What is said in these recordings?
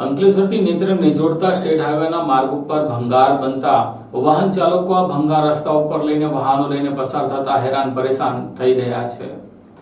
અંકલેશ્વરથી નેત્રંગને જોડતા સ્ટેટ હાઈવેના માર્ગ ઉપર ભંગાર બનતા વાહન ચાલકો આ ભંગાર રસ્તા ઉપર લઈને વાહનો લઈને પસાર થતા હેરાન પરેશાન થઈ રહ્યા છે.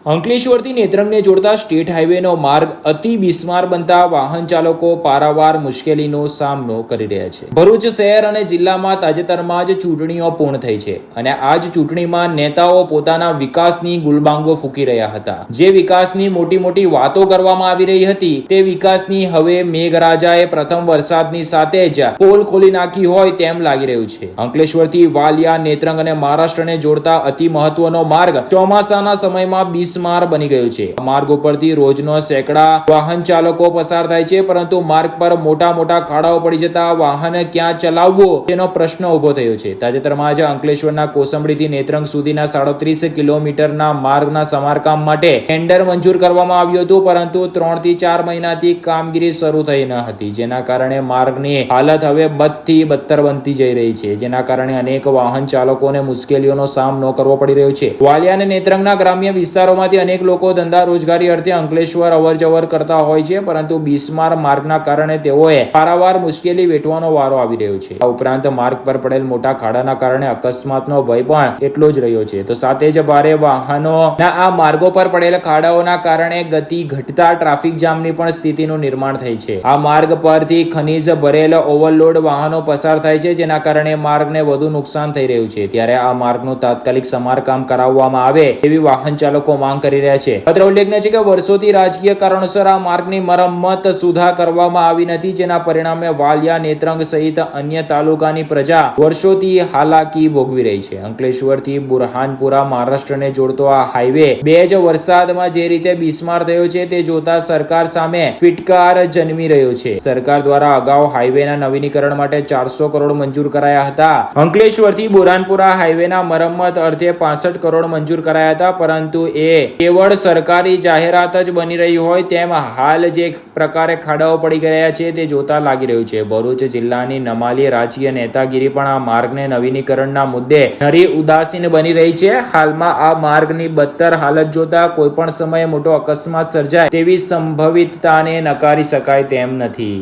અંકલેશ્વરથી નેત્રંગને જોડતા સ્ટેટ હાઈવેનો માર્ગ અતિ બિસ્માર બનતા વાહન ચાલકો પારાવાર મુશ્કેલીનો સામનો કરી રહ્યા છે. ભરૂચ શહેર અને જિલ્લામાં તાજેતરમાં જ ચૂંટણીઓ પૂર્ણ થઈ છે અને આ જ ચૂંટણીમાં નેતાઓ પોતાના વિકાસની ગુલબાંગો ફૂકી રહ્યા હતા. જે વિકાસની મોટી મોટી વાતો કરવામાં આવી રહી હતી તે વિકાસની હવે મેઘરાજાએ પ્રથમ વરસાદની સાથે જ પોલ ખોલી નાખી હોય તેમ લાગી રહ્યું છે. અંકલેશ્વરથી વાલિયા, નેત્રંગ અને મહારાષ્ટ્રને જોડતા અતિ મહત્વનો માર્ગ ચોમાસાના સમયમાં બિસ્માર બની ગયો છે. માર્ગ ઉપરથી રોજનો સેંકડા વાહન ચાલકો પસાર થાય છે, પરંતુ માર્ગ પર મોટા મોટા ખાડાઓ પડી જતા વાહન ક્યાં ચલાવવો તેનો પ્રશ્ન ઊભો થયો છે. તાજેતરમાં જ અંકલેશ્વરના કોસંબડીથી નેત્રંગ સુધીના સાડત્રીસ કિલોમીટરના માર્ગના સમારકામ માટે ટેન્ડર મંજૂર કરવામાં આવ્યું હતું, પરંતુ ત્રણથી ચાર મહિનાથી કામગીરી શરૂ થઈ ન હતી. જેના કારણે માર્ગની હાલત હવે બદથી બદતર બનતી જઈ રહી છે. જેના કારણે અનેક વાહન ચાલકોને મુશ્કેલીઓનો સામનો કરવો પડી રહ્યો છે. વાલિયા અને નેત્રંગના ગ્રામ્ય વિસ્તારોમાંથી અનેક લોકો ધંધા રોજગારી અર્થે અંકલેશ્વર અવરજવર કરતા હોય છે, પરંતુ બિસ્માર માર્ગના કારણે તેઓએ પારાવાર મુશ્કેલી વેઠવાનો વારો આવી રહ્યો છે. આ ઉપરાંત માર્ગ પર પડેલ મોટા ખાડાના કારણે અકસ્માતનો ભય પણ એટલો જ રહ્યો છે. તો સાથે જ ભારે વાહનોના આ માર્ગો પર પડેલ ખાડાઓના કારણે ગતિ ઘટતા ટ્રાફિક જામની પણ સ્થિતિનું નિર્માણ થઈ છે. આ માર્ગ પરથી ખનીજ ભરેલ ઓવરલોડ વાહનો પસાર થાય છે, જેના કારણે માર્ગને વધુ નુકસાન થઈ રહ્યું છે. ત્યારે આ માર્ગનું તાત્કાલિક સમારકામ કરાવવામાં આવે એવી વાહન ચાલકો માંગ કરી રહ્યા છે. અત્રે ઉલ્લેખનીય છે કે વર્ષોથી રાજકીય કારણોસર આ માર્ગની મરમ્મત સુધા કરવામાં આવી નથી, જેના પરિણામે વાલિયા, નેત્રંગ સહિત અન્ય તાલુકાની પ્રજા વર્ષોથી હાલાકી ભોગવી રહી છે. અંકલેશ્વરથી બુરહાનપુરા મહારાષ્ટ્રને જોડતો આ હાઈવે બે જ વરસાદમાં જે રીતે બિસ્માર થયો છે, તે જોતા સરકાર સામે ફિટકાર જન્મી રહ્યો છે. સરકાર દ્વારા અગાઉ હાઈવેના નવીનીકરણ માટે ચારસો કરોડ મંજૂર કરાયા હતા. અંકલેશ્વરથી બુરહાનપુરા હાઈવેના મરમ્મત અર્થે પાસઠ કરોડ મંજૂર કરાયા હતા, પરંતુ એ કેવળ સરકારી જાહેરાત જ બની રહી હોય તેમ હાલ જે પ્રકારે ખાડાઓ પડી ગયા છે તે જોતા લાગી રહ્યું છે. ભરૂચ જિલ્લાની નમાલી રાજકીય નેતાગીરી પણ આ માર્ગને નવીનીકરણના મુદ્દે નરી ઉદાસીન બની રહી છે. હાલમાં આ માર્ગની બદતર હાલત જોતા કોઈ પણ સમયે મોટો અકસ્માત સર્જાય તેવી સંભવિતતાને નકારી શકાય તેમ નથી.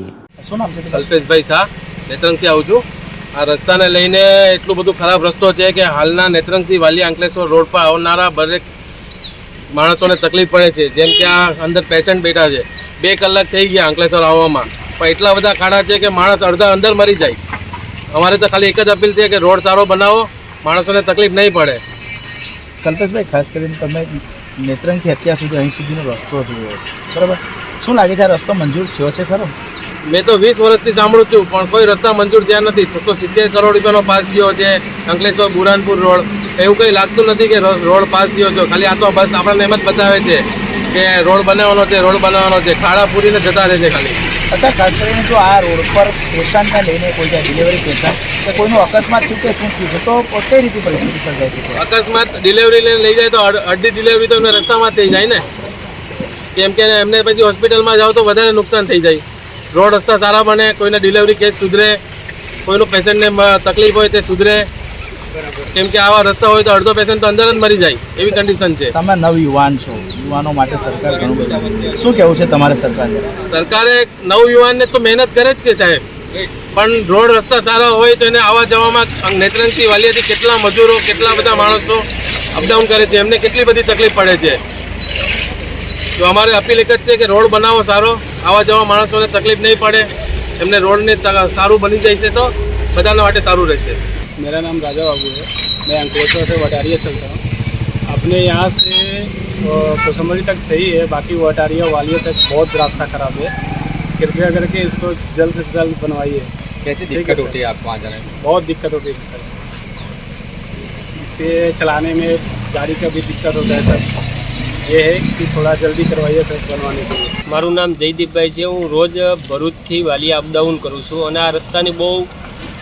શું નામ છે કલ્પેશભાઈ શાહ નેત્રંગથી આવું છું. આ રસ્તાને લઈને એટલું બધું ખરાબ રસ્તો છે કે હાલના નેત્રંગથી વાલી અંકલેશ્વર રોડ પર આવનારા દરેક માણસોને તકલીફ પડે છે. જેમ કે આ અંદર પેશન્ટ બેઠા છે. બે કલાક થઈ ગયા અંકલેશ્વર આવવામાં. પણ એટલા બધા ખાડા છે કે માણસ અડધા અંદર મરી જાય. અમારે તો ખાલી એક જ અપીલ છે કે રોડ સારો બનાવો. માણસોને તકલીફ નહીં પડે. કલ્પેશભાઈ, ખાસ કરીને તમે નેત્રંગથી અત્યાર સુધી અહીં સુધીનો રસ્તો જોયો. બરાબર? શું લાગે છે આ રસ્તો મંજૂર થયો છે ખરો? મેં તો વીસ વર્ષથી સાંભળું છું પણ કોઈ રસ્તા મંજૂર થયા નથી. છસો સિત્તેર કરોડ રૂપિયાનો પાસ થયો છે અંકલેશ્વર બુરાનપુર રોડ. એવું કંઈ લાગતું નથી કે રોડ પાસ થયો છે. ખાલી આ તો બસ આપણને એમ જ બતાવે છે કે રોડ બનાવવાનો છે રોડ બનાવવાનો છે. ખાડા પૂરીને જતા રહે છે ખાલી. અચ્છા ખાસ કરીને જો આ રોડ પર પેશન્ટને લઈને કોઈ જાય ડિલિવરી પેશન્ટ તો કોઈનું અકસ્માત થયું કે શું થયું છે? તો કઈ રીતે પરિસ્થિતિ સર્જાય છે? અકસ્માત ડિલિવરી લઈને લઈ જાય તો અડધી ડિલિવરી તો એમને રસ્તામાં થઈ જાય ને? કેમ કે એમને પછી હોસ્પિટલમાં જાઓ તો વધારે નુકસાન થઈ જાય. રોડ રસ્તા સારા બને કોઈને ડિલિવરી કેસ સુધરે કોઈનું પેશન્ટને તકલીફ હોય તે સુધરે. કેમ કે આવા રસ્તા હોય તો અડધો પેશન્ટ તો અંદર જ મરી જાય એવી કન્ડિશન છે. તમે નવ યુવાન છો યુવાનો માટે સરકાર ઘણું બધું શું કહેવું છે તમારે સરકારને સરકારે નવ યુવાનને તો મહેનત કરે જ છે સાહેબ. પણ રોડ રસ્તા સારા હોય તો એને આવવા જવામાં નેત્રંગથી વાલિયાથી કેટલા મજૂરો કેટલા બધા માણસો અપડાઉન કરે છે એમને કેટલી બધી તકલીફ પડે છે. તો અમારે અપીલ એક જ છે કે રોડ બનાવો સારો આવવા જવા માણસોને તકલીફ નહીં પડે એમને રોડને ત- સારું બની જાય છે તો બધાના માટે સારું રહેશે मेरा नाम राजा बाबू है मैं अंकलेश्वर से वटारिया चलता हूँ अपने यहाँ से अ, कोसंबड़ी तक सही है बाकी वटारिया वालिया तक बहुत रास्ता ख़राब है कृपया करके इसको जल्द से जल्द बनवाइए कैसी ठीक है दिक्कत सर। होती है आपको वहाँ जाने में बहुत दिक्कत होती है सर इसे चलाने में गाड़ी का भी दिक्कत होता है सर ये है कि थोड़ा जल्दी करवाइए सर बनवाने के लिए મારું નામ જયદીપભાઈ છે હું રોજ ભરૂચથી વાલિયા અપડાઉન કરું છું અને આ રસ્તાની બહુ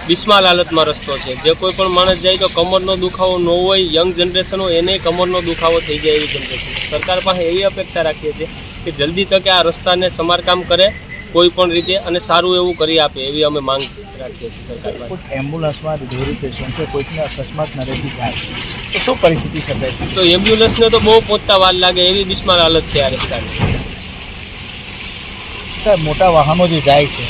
બિસ્માલ હાલતમાં રસ્તો છે જે કોઈ પણ માણસ જાય તો કમરનો દુખાવો ન હોય યંગ જનરેશન હોય એને કમરનો દુખાવો થઈ જાય એવી જનરેશન સરકાર પાસે એવી અપેક્ષા રાખીએ છીએ કે જલ્દી તકે આ રસ્તાને સમારકામ કરે કોઈ પણ રીતે અને સારું એવું કરી આપે એવી અમે માંગ રાખીએ છીએ સરકાર પાસે. એમ્બ્યુલન્સમાં ડિલિવરી પેશન્ટ છે કોઈકને અકસ્માત નરેથી થાય તો શું પરિસ્થિતિ સર્જાય છે? તો એમ્બ્યુલન્સને તો બહુ પહોંચતા વાર લાગે એવી બિસ્માર હાલત છે આ રસ્તાની. સર મોટા વાહનો જે જાય છે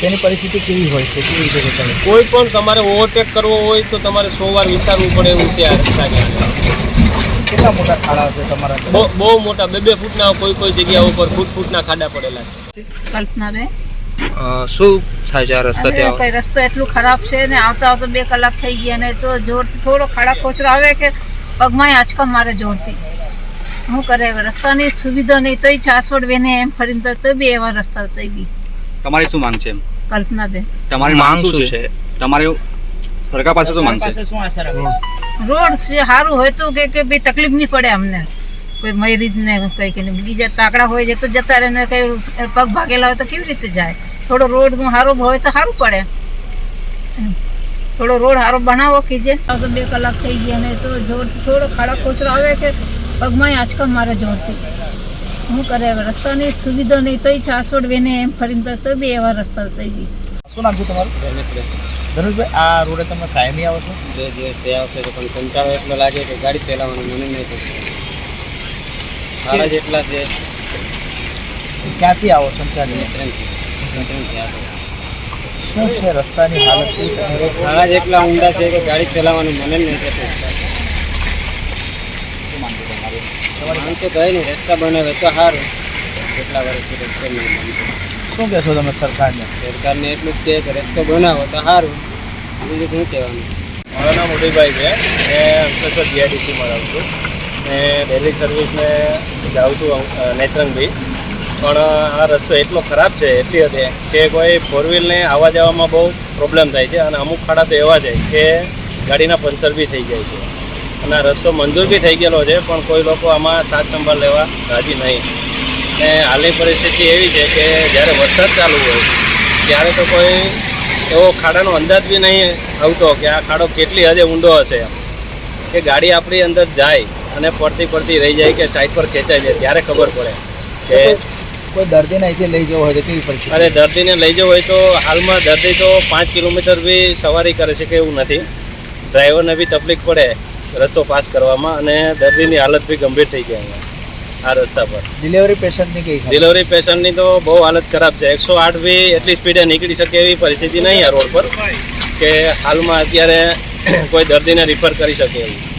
તેની પરિસ્થિતિ કેવી હોય છે? કેવી રીતે કોઈ પણ તમારે ઓવરટેક કરવો હોય તો તમારે સો વાર વિચારવું પડે એવું છે આ રસ્તાની કેટલા મોટા ખાડા છે તમારા બહુ બહુ મોટા બે બે ફૂટના કોઈ કોઈ જગ્યા ઉપર ફૂટ ફૂટના ખાડા પડેલા છે. કલ્પનાબેન? શું થાય છે આ રસ્તા ત્યાં? કઈ રસ્તો એટલું ખરાબ છે ને આવતા આવતા બે કલાક થઈ ગયા ને તો જોરથી થોડો ખાડા કોચરો આવે કે પગમાં આંચકા મારે જોરથી. શું કરે રસ્તાની સુવિધા નહીં તોય છાસવડ વેને એમ ફરીને તો તોય બી એવા રસ્તા તોય બી. તમારી શું માંગ છે એમ? કલ્પનાબેન? તમારી માંગ શું છે? તમારી સરકાર પાસે શું માંગ છે? રોડ. જે સારું હોય તો કે કે ભાઈ તકલીફ નહીં પડે અમને. કોઈ મરીજ ને કઈ કે બીજા તાકડા હોય છે તો જતા રહે ને કઈ પગ ભાગેલા હોય તો કેવી રીતે જાય? થોડો રોડ સારો હોય તો સારું પડે. થોડો રોડ સારો બનાવો કીજે. આ તો બે કલાક થઈ ગયા ને તો જોર થોડો ખાડા કોચરો આવે કે પગમાં આંચકા મારે જોરથી. શું કરે હવે? રસ્તાની સુવિધા નહીં તોય છાસોડ વેને એમ ફરીને તો બે એવા રસ્તા થઈ બી શું નામ છે તમારું? ધનુષભાઈ આ રોડે તમે કાયમી આવો છો? બે દિવસ તે આવશે તો પણ કંટાળો એટલો લાગે કે ગાડી ચલાવવાનું મને નહીં થતું. સારા જેટલા છે. ક્યાંથી આવો છો? ક્યાંથી? શું છે રસ્તાની હાલત? સારા જેટલા ઊંડા છે કે ગાડી ચલાવવાનું મને નહીં થતું. માંગ તો કઈ નહીં રસ્તા બનાવે તો સારું. કેટલા વર્ષથી રસ્તો નહીં. શું કહેશો તમે સરકારને? સરકારને એટલું જ કહે કે રસ્તો બનાવો તો સારું. બીજું શું કહેવાનું? મારું નામ ઉદયભાઈ છે. મેં અંકલેશ્વર જીઆઈડીસીમાં રહું છું. ને ડેલી સર્વિસને જાઉં છું નેત્રંગભાઈ પણ આ રસ્તો એટલો ખરાબ છે એટલી હદે કે કોઈ ફોર વ્હીલને આવવા જવામાં બહુ પ્રોબ્લેમ થાય છે. અને અમુક ખાડા તો એવા છે કે ગાડીના પંચર બી થઈ જાય છે. અને આ રસ્તો મંજૂર બી થઈ ગયેલો છે પણ કોઈ લોકો આમાં સાથ સંભાળ લેવા રાજી નહીં. ને હાલની પરિસ્થિતિ એવી છે કે જ્યારે વરસાદ ચાલુ હોય ત્યારે તો કોઈ એવો ખાડાનો અંદાજ બી નહીં આવતો કે આ ખાડો કેટલી હદે ઊંડો હશે કે ગાડી આપણી અંદર જાય અને પડતી પડતી રહી જાય કે સાઈડ પર ખેંચાઈ જાય ત્યારે ખબર પડે કે કોઈ દર્દીને અહીંથી લઈ જવો હોય તો કેવી પડશે અરે દર્દીને લઈ જવો હોય તો હાલમાં દર્દી તો પાંચ કિલોમીટર બી સવારી કરે છે કે એવું નથી. ડ્રાઈવરને બી તકલીફ પડે રસ્તો પાસ કરવામાં અને દર્દીની હાલત બી ગંભીર થઈ ગઈ અહીંયા. આ રસ્તા પર. ડિલિવરી પેશન્ટની કઈ ડિલિવરી પેશન્ટની તો બહુ હાલત ખરાબ છે. એકસો આઠ બી એટલી સ્પીડે નીકળી શકે એવી પરિસ્થિતિ નહીં આ રોડ પર કે હાલમાં અત્યારે કોઈ દર્દીને રિફર કરી શકે એવી.